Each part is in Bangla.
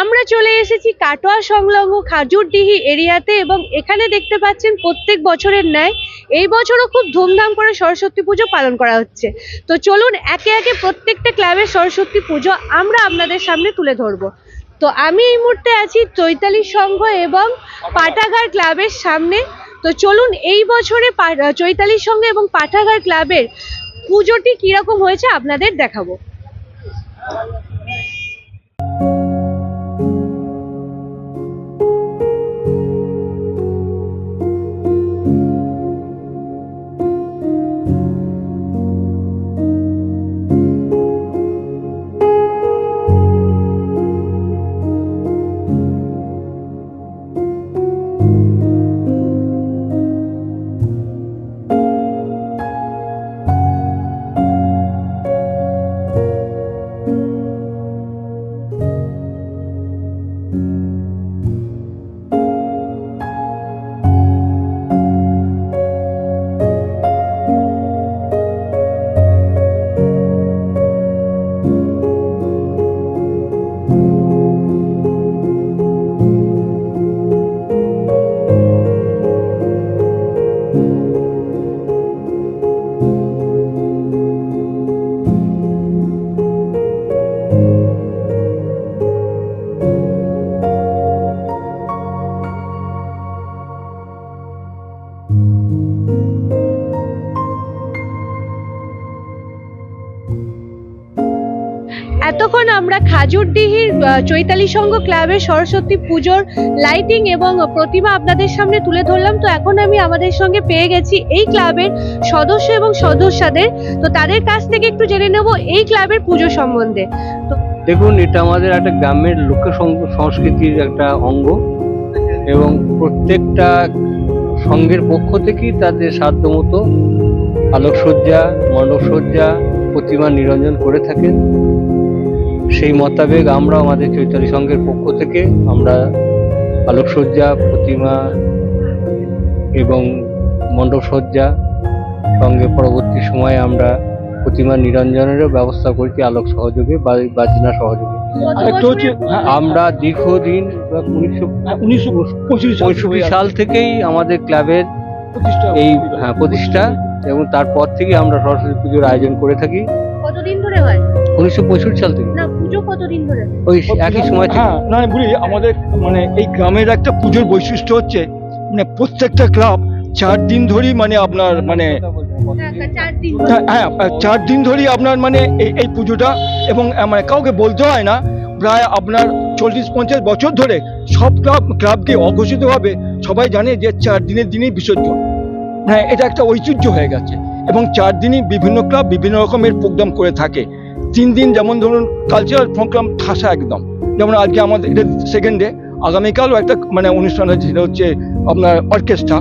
আমরা চলে এসেছি কাটোয়া সংলগ্ন খাজুরডিহি এরিয়াতে এবং এখানে দেখতে পাচ্ছেন প্রত্যেক বছরের ন্যায় এই বছরও খুব ধুমধাম করে সরস্বতী পুজো পালন করা হচ্ছে। তো চলুন একে একে প্রত্যেকটা ক্লাবের সরস্বতী পুজো আমরা আপনাদের সামনে তুলে ধরবো। তো আমি এই মুহূর্তে আছি চৈতালি সংঘ এবং পাটাগার ক্লাবের সামনে। তো চলুন এই বছরে পা- চৈতালি সংঘ এবং পাঠাগার ক্লাবের পুজোটি কীরকম হয়েছে আপনাদের দেখাবো। thank you এতক্ষণ আমরা খাজুরডিহির চৈতালি সংঘ ক্লাবের সরস্বতী পুজোর লাইটিং এবং প্রতিমা আপনাদের সামনে তুলে ধরলাম। তো এখন আমি আমাদের সঙ্গে পেয়ে গেছি এই ক্লাবের সদস্য এবং সদস্যদের। তো তাদের কাছ থেকে একটু জেনে নেব এই ক্লাবের পুজো সম্বন্ধে। তো দেখুন, এটা আমাদের একটা গ্রামের লোক সংস্কৃতির একটা অঙ্গ এবং প্রত্যেকটা সংঘের পক্ষ থেকেই তাদের সাধ্যমতো আলোকসজ্জা, মণ্ডপসজ্জা, প্রতিমা নিরঞ্জন করে থাকেন। সেই মোতাবেক আমরা আমাদের চৈতালি সংঘের পক্ষ থেকে আমরা আলোকসজ্জা প্রতিমা এবং মণ্ডপসজ্জা সঙ্গে পরবর্তী সময়ে আমরা প্রতিমা নিরঞ্জনেরও ব্যবস্থা করেছি আলোক সহযোগে বাজনা সহযোগে। হ্যাঁ, আমরা দীর্ঘদিন উনিশশো উনিশশো পঁচিশ পঁয়ষট্টি সাল থেকেই আমাদের ক্লাবের এই হ্যাঁ, প্রতিষ্ঠা এবং তারপর থেকে আমরা সরস্বতী পুজোর আয়োজন করে থাকি। কতদিন ধরে হয়? উনিশশো পঁয়ষট্টি সাল থেকে। কতদিন ধরে? ওই একই সময় হ্যাঁ না আমি বলি আমাদের মানে এই গ্রামের একটা পুজোর বৈশিষ্ট্য হচ্ছে মানে প্রত্যেকটা ক্লাব চার দিন ধরেই মানে আপনার মানে হ্যাঁ, চার দিন ধরে। হ্যাঁ হ্যাঁ, ধরেই আপনার মানে এই এই পুজোটা এবং মানে কাউকে বলতে হয় না প্রায় আপনার চল্লিশ পঞ্চাশ বছর ধরে সব ক্লাব ক্লাবকে অঘোষিতভাবে সবাই জানে যে চার দিনের দিনই বিসর্জন। হ্যাঁ এটা একটা ঐতিহ্য হয়ে গেছে এবং চার দিনই বিভিন্ন ক্লাব বিভিন্ন রকমের প্রোগ্রাম করে থাকে। তিন দিন যেমন ধরুন কালচারাল প্রোগ্রাম ঠাসা একদম। যেমন আজকে আমাদের এটা সেকেন্ড ডে আগামীকালও একটা মানে অনুষ্ঠান হচ্ছে সেটা হচ্ছে আপনার অর্কেস্ট্রা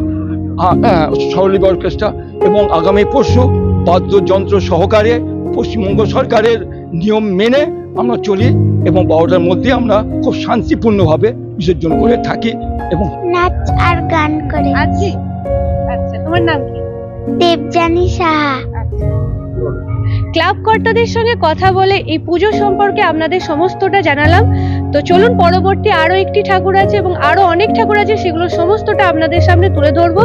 সরলিবা অর্কেস্ট্রা এবং আগামী পরশু বাদ্যযন্ত্র সহকারে পশ্চিমবঙ্গ সরকারের নিয়ম মেনে আমরা চলি এবং বারোটার মধ্যে আমরা খুব শান্তিপূর্ণভাবে বিসর্জন করে থাকি এবং নাচ আর গান করে। আজকে আচ্ছা তোমার নাম কি? দেবজানী সাহা। ক্লাব কর্তাদের সঙ্গে কথা বলে এই পুজো সম্পর্কে আপনাদের সমস্তটা জানালাম। তো চলুন পরবর্তী আরও একটি ঠাকুর আছে এবং আরও অনেক ঠাকুর আছে, সেগুলো সমস্তটা আপনাদের সামনে তুলে ধরবো।